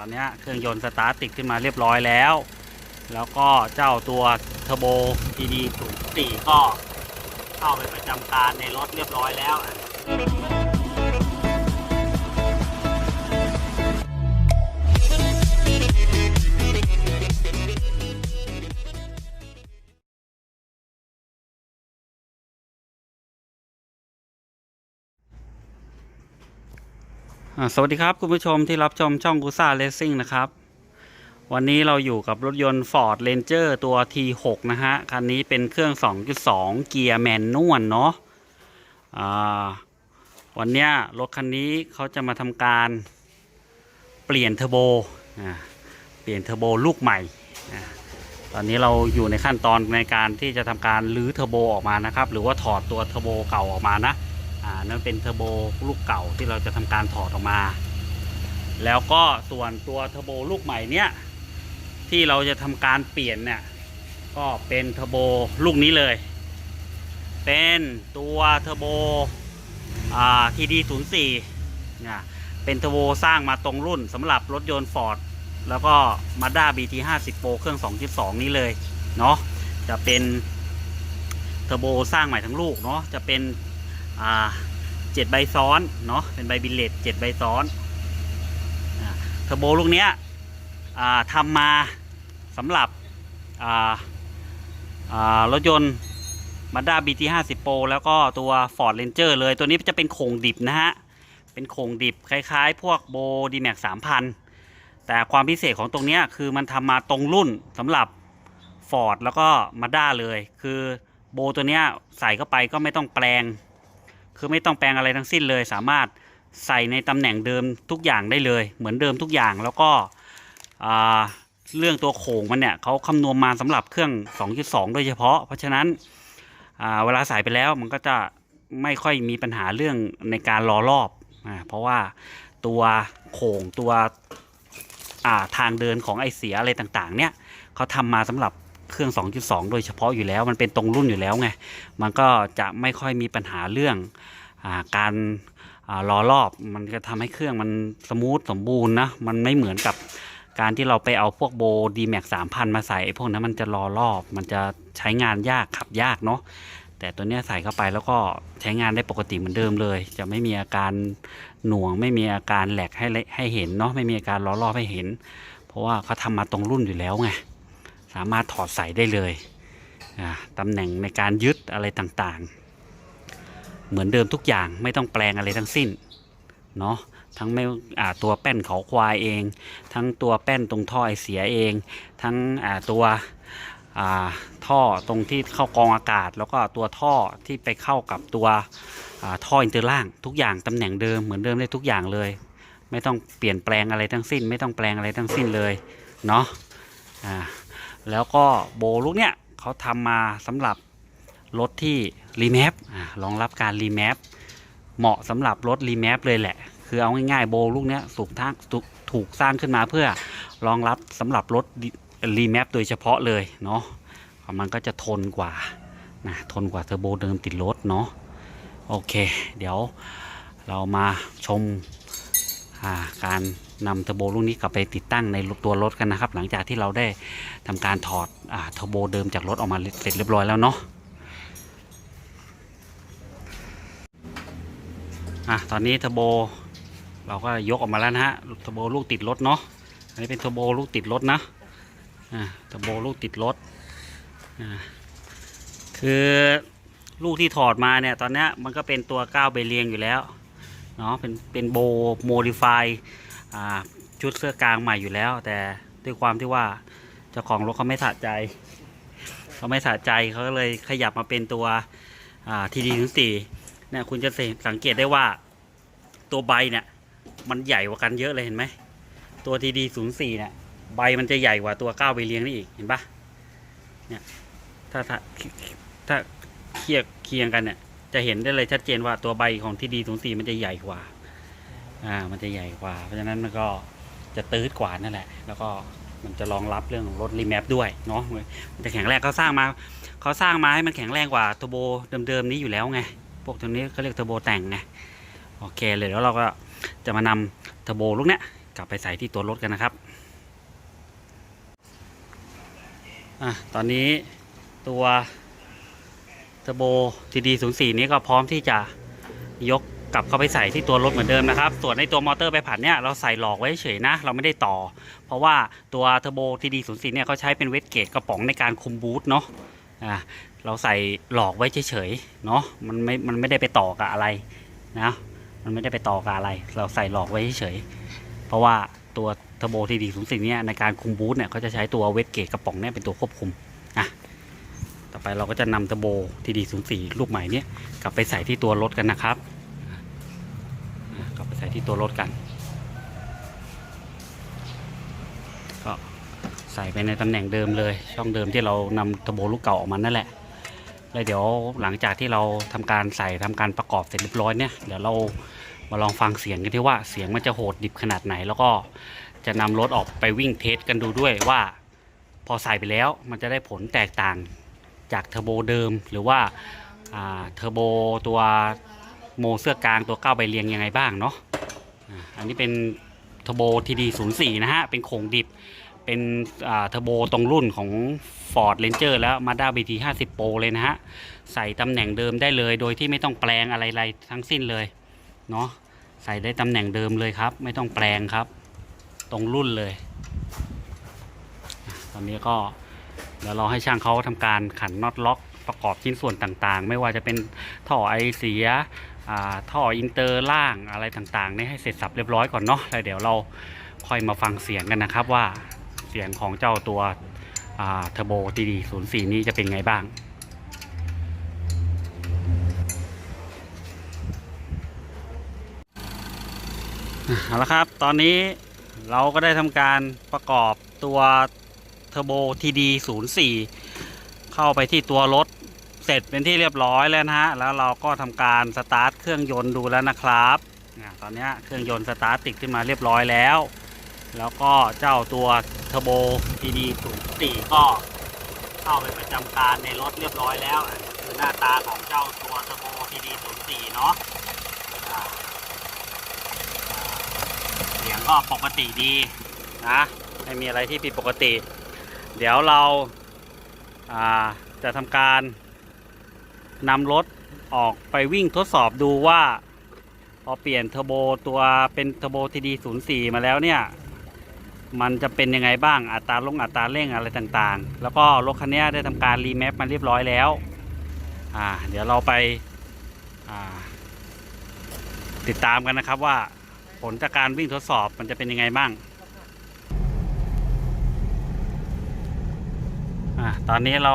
ตอนนี้เครื่องยนต์สตาร์ตติดขึ้นมาเรียบร้อยแล้ว แล้วก็เจ้าตัวเทอร์โบ TD 04ก็เข้าไปประจำการในรถเรียบร้อยแล้ว สวัสดีครับ คุณผู้ชมที่รับชมช่องกูซ่าเลสซิ่งนะครับ วันนี้เราอยู่กับรถยนต์ Ford Ranger ตัว T6 นะฮะ คันนี้เป็นเครื่อง 2.2 เกียร์แมนนวลเนาะวันนี้รถคันนี้เขาจะมาทำการเปลี่ยนเทอร์โบเปลี่ยนเทอร์โบลูกใหม่ ตอนนี้เราอยู่ในขั้นตอนในการที่จะทำการรื้อเทอร์โบออกมานะครับ หรือว่าถอดตัวเทอร์โบเก่าออกมานะ อ่านั่นเป็นเทอร์โบลูกเก่าที่เราจะทำการถอดออกมา แล้วก็ส่วนตัวเทอร์โบลูกใหม่เนี้ยที่เราจะทำการเปลี่ยนเนี่ยก็เป็นเทอร์โบลูกนี้เลย เป็นตัวเทอร์โบอ่า TD04 เนี่ยเป็นเทอร์โบสร้างมาตรงรุ่นสำหรับรถยนต์ Ford แล้วก็ Mazda BT50 Pro เครื่อง 2.2 นี้เลย เนาะจะเป็นเทอร์โบสร้างใหม่ทั้งลูกเนาะจะเป็น อ่าเจ็ดใบซ้อนเนาะเป็นใบบิลเลตเจ็ดใบซ้อนอเทอร์โบลูกเนี้ยทำมาสำหรับรถยนต์ Mazda BT50 Pro แล้วก็ตัว Ford Ranger เลยตัวนี้จะเป็นโครงดิบนะฮะ เป็นโครงดิบคล้ายๆ พวกโบ d m a x 3000แต่ความพิเศษของตรงเนี้ยคือมันทำมาตรงรุ่นสำหรับ Ford แล้วก็ Mazda เลย คือโบตัวเนี้ยใส่เข้าไปก็ไม่ต้องแปลง คือไม่ต้องแปลงอะไรทั้งสิ้นเลย สามารถใส่ในตำแหน่งเดิมทุกอย่างได้เลย เหมือนเดิมทุกอย่างแล้วก็เรื่องตัวโขงมันเนี่ยเขาคำนวณมาสำหรับเครื่อง 2.2 โดยเฉพาะ เพราะฉะนั้นเวลาใส่ไปแล้วมันก็จะไม่ค่อยมีปัญหาเรื่องในการรอรอบอเพราะว่าตัวโขงตัวาทางเดินของไอเสียอะไรต่างๆ เนี่ยเขาทำมาสำหรับ เครื่อง 2.2 โดยเฉพาะอยู่แล้วมันเป็นตรงรุ่นอยู่แล้วไง มันก็จะไม่ค่อยมีปัญหาเรื่องอาการรอรอบ มันจะทำให้เครื่องมันสมูทสมบูรณ์นะ มันไม่เหมือนกับการที่เราไปเอาพวกโบดีแม็กสามพันมาใส่พวกนั้นมันจะรอรอบ มันจะใช้งานยากขับยากเนาะแต่ตัวนี้ใส่เข้าไปแล้วก็ใช้งานได้ปกติเหมือนเดิมเลย จะไม่มีอาการหน่วง ไม่มีอาการแหลกให้ให้เห็นเนาะไม่มีอาการล้อรอบให้เห็น เพราะว่าเขาทำมาตรงรุ่นอยู่แล้วไงามารถถอดใส่ได้เลยตำแหน่งในการยึดอะไรต่างๆ เหมือนเดิมทุกอย่างไม่ต้องแปลงอะไรทั้งสิ้นเนาะทั้งไม่ตัวแป้นเขาควายเอง ทั้งตัวแป้นตรงท่อไอเสียเอง ทั้งตัวท่อตรงที่เข้ากองอากาศ แล้วก็ตัวท่อที่ไปเข้ากับตัวท่ออินเตอร์ล่าง ทุกอย่างตำแหน่งเดิมเหมือนเดิมได้ทุกอย่างเลย ไม่ต้องเปลี่ยนแปลงอะไรทั้งสิ้น ไม่ต้องแปลงอะไรทั้งสิ้นเลยเนาะอ่า แล้วก็โบลูกเนี้ยเขาทำมาสำหรับรถที่รีแมปรองรับการรีแมปเหมาะสำหรับรถรีแมปเลยแหละ คือเอาง่ายๆโบลูกเนี้ยถูกทางถูกถูกสร้างขึ้นมาเพื่อรองรับสำหรับรถรีแมปโดยเฉพาะเลยเนาะมันก็จะทนกว่านะทนกว่าเทอร์โบเดิมติดรถเนาะโอเค เดี๋ยวเรามาชมาการ นำเทอร์โบลูกนี้กลับไปติดตั้งในตัวรถกันนะครับ หลังจากที่เราได้ทำการถอดอเทอร์โบเดิมจากรถออกมาเสร็จเรียบร้อยแล้วเนาะอะตอนนี้เทอร์โบเราก็ยกออกมาแล้วนะฮะเทอร์โบลูกติดรถเนาะอันนี้เป็นเทอร์โบลูกติดรถนะอะเทอร์โบลูกติดรถอะคือลูกที่ถอดมาเนี่ยตอนนี้มันก็เป็นตัวก้าวเบเลียงอยู่แล้วเนาะเป็นเป็นโบโมดิฟาย ชุดเสื้อกลางใหม่อยู่แล้ว แต่ด้วยความที่ว่าเจ้าของรถเขาไม่สะใจเขาไม่สะใจเขาก็เลยขยับมาเป็นตัวทีดีถึงสี่เนี่ยคุณจะสังเกตได้ว่าตัวใบเนี่ยมันใหญ่กว่ากันเยอะเลยเห็นไหมตัวทีดีศูนย์สี่เนี่ยใบมันจะใหญ่กว่าตัวเก้าใบเลี้ยงนี่อีกเห็นปะเนี่ยถ้าถ้าถ้าเคียงเคียงกันเนี่ยจะเห็นได้เลยชัดเจนว่าตัวใบของทีดีศูนย์สี่มันจะใหญ่กว่า อ่ามันจะใหญ่กว่า เพราะฉะนั้นมันก็จะตื้ดกว่านั่นแหละ แล้วก็มันจะรองรับเรื่องของรถรีแมปด้วยเนาะมันจะแข็งแรงเขาสร้างมาเขาสร้างมาให้มันแข็งแรงกว่าเทอร์โบเดิมๆนี้อยู่แล้วไงพวกตัวนี้เขาเรียกเทอร์โบแต่งไงโอเคเลยแล้วเราก็จะมานำเทอร์โบลูกเนี้ยกลับไปใส่ที่ตัวรถกันนะครับอะตอนนี้ตัวเทอร์โบทีดีศูนย์สี่นี้ก็พร้อมที่จะยก กลับเข้าไปใส่ที่ตัวรถเหมือนเดิมนะครับ ส่วนในตัวมอเตอร์ใบผัดเนี่ยเราใส่หลอกไว้เฉยนะ เราไม่ได้ต่อ เพราะว่าตัวเทอร์โบทีดีศูนย์สี่เนี่ยเขาใช้เป็นเวทเกตกระป๋องในการคุมบูทเนาะอะเราใส่หลอกไว้เฉยๆเนาะมันไม่มันไม่ได้ไปต่อกับอะไรนะมันไม่ได้ไปต่อกับอะไร เราใส่หลอกไว้เฉยๆเพราะว่าตัวเทอร์โบทีดีศูนย์สี่เนี่ยในการคุมบูทเนี่ยเขาจะใช้ตัวเวทเกตกระป๋องเนี่ยเป็นตัวควบคุมอะต่อไปเราก็จะนำเทอร์โบทีดีศูนย์สี่ลูกใหม่เนี่ยกลับไปใส่ที่ตัวรถกันนะครับอะกลับไปใส่ ที่ตัวรถกัน ก็ใส่ไปในตำแหน่งเดิมเลย ช่องเดิมที่เรานำเทอร์โบลูกเก่าออกมานั่นแหละแล้วเดี๋ยวหลังจากที่เราทำการใส่ทำการประกอบเสร็จเรียบร้อยเนี่ยเดี๋ยวเรามาลองฟังเสียงกันที่ว่าเสียงมันจะโหดดิบขนาดไหน แล้วก็จะนำรถออกไปวิ่งเทสกันดูด้วยว่า พอใส่ไปแล้วมันจะได้ผลแตกต่างจากเทอร์โบเดิมหรือว่าอ่าเทอร์โบตัวโมเสื้อกลางตัวก้าวใบเรียงยังไงบ้างเนาะ อันนี้เป็นเทอร์โบทีดีศูนย์สี่นะฮะ เป็นโครงดิบ เป็นเทอร์โบตรงรุ่นของ Ford Ranger แล้ว Mazda BT 50 Pro เลยนะฮะ ใส่ตำแหน่งเดิมได้เลย โดยที่ไม่ต้องแปลงอะไรๆทั้งสิ้นเลยเนาะ ใส่ได้ตำแหน่งเดิมเลยครับ ไม่ต้องแปลงครับ ตรงรุ่นเลย ตอนนี้ก็เดี๋ยวเราให้ช่างเขาทำการขันน็อตล็อกประกอบชิ้นส่วนต่างๆ ไม่ว่าจะเป็นท่อไอเสีย ท่ออินเตอร์ล่างอะไรต่างๆนี่ให้เสร็จสับเรียบร้อยก่อนเนาะแล้วเดี๋ยวเราค่อยมาฟังเสียงกันนะครับว่าเสียงของเจ้าตัวเทอร์โบทีดีศูนย์สี่นี้จะเป็นไงบ้างเอาละครับ ตอนนี้เราก็ได้ทำการประกอบตัวเทอร์โบ TD 0 4เข้าไปที่ตัวรถ เสร็จเป็นที่เรียบร้อยแล้วนะฮะ แล้วเราก็ทำการสตาร์ทเครื่องยนต์ดูแล้วนะครับเนี่ยตอนนี้เครื่องยนต์สตาร์ทติดขึ้นมาเรียบร้อยแล้ว แล้วก็เจ้าตัวเทอร์โบ TD 0 4ก็เข้าไปประจำการในรถเรียบร้อยแล้วคือหน้าตาของเจ้าตัวเทอร์โบ TD 0 4เนาะอ่าเสียงก็ปกติดีนะไม่มีอะไรที่ผิดปกติ เดี๋ยวเราจะทำการ นำรถออกไปวิ่งทดสอบดูว่า พอเปลี่ยนเทอร์โบตัวเป็นเทอร์โบทีดีศูนย์สี่มาแล้วเนี่ย มันจะเป็นยังไงบ้างอัตราลงอัตราเร่งอะไรต่างๆ แล้วก็รถคันนี้ได้ทำการรีแมปมาเรียบร้อยแล้วอ่าเดี๋ยวเราไปอ่าติดตามกันนะครับว่าผลจากการวิ่งทดสอบมันจะเป็นยังไงบ้างอะตอนนี้เรา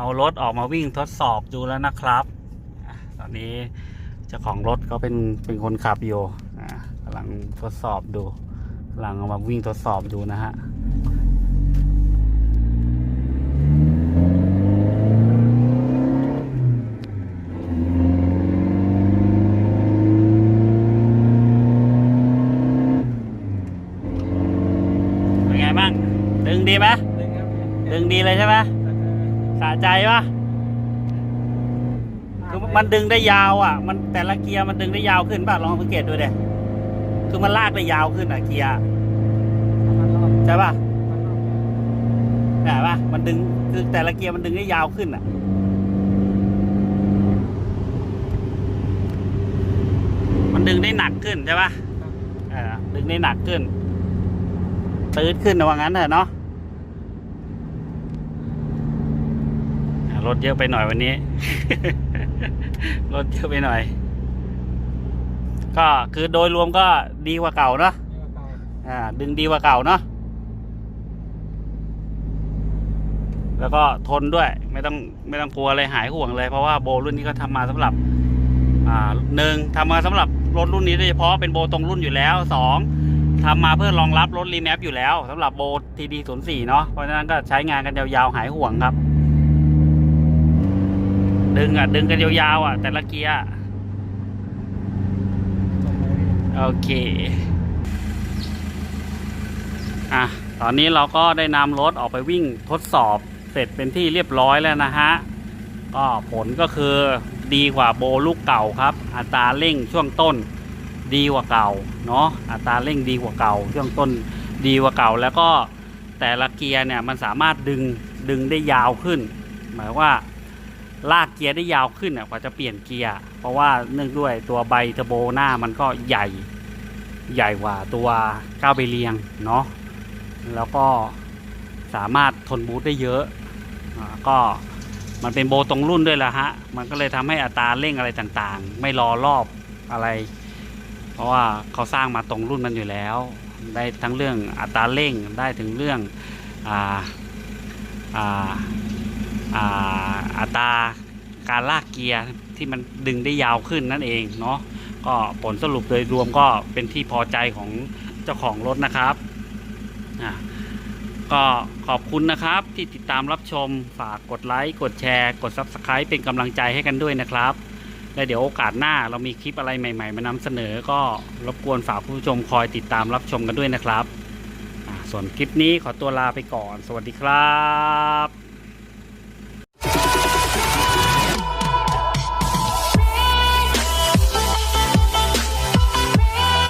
เอารถออกมาวิ่งทดสอบดูแล้วนะครับ ตอนนี้เจ้าของรถก็เป็นเป็นคนขับอยู่กำลังทดสอบดูกำลังเอามาวิ่งทดสอบดูนะฮะเป็นไงบ้าง ดึงดีไหมดึงดีเลยใช่ไหม สะใจปะคือมันดึงได้ยาวอะ มันแต่ละเกียร์มันดึงได้ยาวขึ้นป่ะลองสังเกตดูเด็คือมันลากได้ยาวขึ้นอะเกียร์ใช่ป่ะเห็นป่ะมันดึงคือแต่ละเกียร์มันดึงได้ยาวขึ้นอะมันดึงได้หนักขึ้นใช่ป่ะเออดึงได้หนักขึ้นตืดขึ้นนะว่างั้นเถอะเนาะอะ รถเยอะไปหน่อยวันนี้ รถเยอะไปหน่อย ก็คือโดยรวมก็ดีกว่าเก่าเนาะอ่า ดึงดีกว่าเก่าเนาะแล้วก็ทนด้วย ไม่ต้องไม่ต้องกลัวอะไรหายห่วงเลยเพราะว่าโบรุ่นนี้ก็ทำมาสำหรับ อ่าหนึ่งทำมาสำหรับรถรุ่นนี้โดยเฉพาะเป็นโบตรงรุ่นอยู่แล้วสองทำมาเพื่อรองรับรถรีแมปอยู่แล้วสำหรับโบทีดีศูนย์สี่เนาะเพราะฉะนั้นก็ใช้งานกันยาวๆหายห่วงครับ ดึงอะ ดึงกันยาวๆอะ แต่ละเกียร์โอเคอะตอนนี้เราก็ได้นำรถออกไปวิ่งทดสอบเสร็จเป็นที่เรียบร้อยแล้วนะฮะ ก็ผลก็คือดีกว่าโบลูกเก่าครับ อัตราเร่งช่วงต้นดีกว่าเก่าเนาะอัตราเร่งดีกว่าเก่าเครื่องต้นดีกว่าเก่า แล้วก็แต่ละเกียร์เนี่ยมันสามารถดึงดึงได้ยาวขึ้น หมายว่าลาก เกียร์ได้ยาวขึ้นอะกว่าจะเปลี่ยนเกียร์ เพราะว่าเนื่องด้วยตัวใบเทอร์โบหน้ามันก็ใหญ่ใหญ่กว่าตัวก้าวใบเรียงเนาะแล้วก็สามารถทนบูทได้เยอะอ่าก็มันเป็นโบตรงรุ่นด้วยแหละฮะ มันก็เลยทำให้อัตราเร่งอะไรต่างๆ ไม่รอรอบอะไร เพราะว่าเขาสร้างมาตรงรุ่นมันอยู่แล้ว ได้ทั้งเรื่องอัตราเร่งได้ถึงเรื่องอ่าอ่าอ่าอัตรา การลากเกียร์ที่มันดึงได้ยาวขึ้นนั่นเองเนาะก็ผลสรุปโดยรวมก็เป็นที่พอใจของเจ้าของรถนะครับก็ขอบคุณนะครับที่ติดตามรับชมฝากกดไลค์กดแชร์กด Subscribe เป็นกำลังใจให้กันด้วยนะครับ และเดี๋ยวโอกาสหน้าเรามีคลิปอะไรใหม่ ๆ มานำเสนอก็รบกวนฝากผู้ชมคอยติดตามรับชมกันด้วยนะครับอ่าส่วนคลิปนี้ขอตัวลาไปก่อน สวัสดีครับ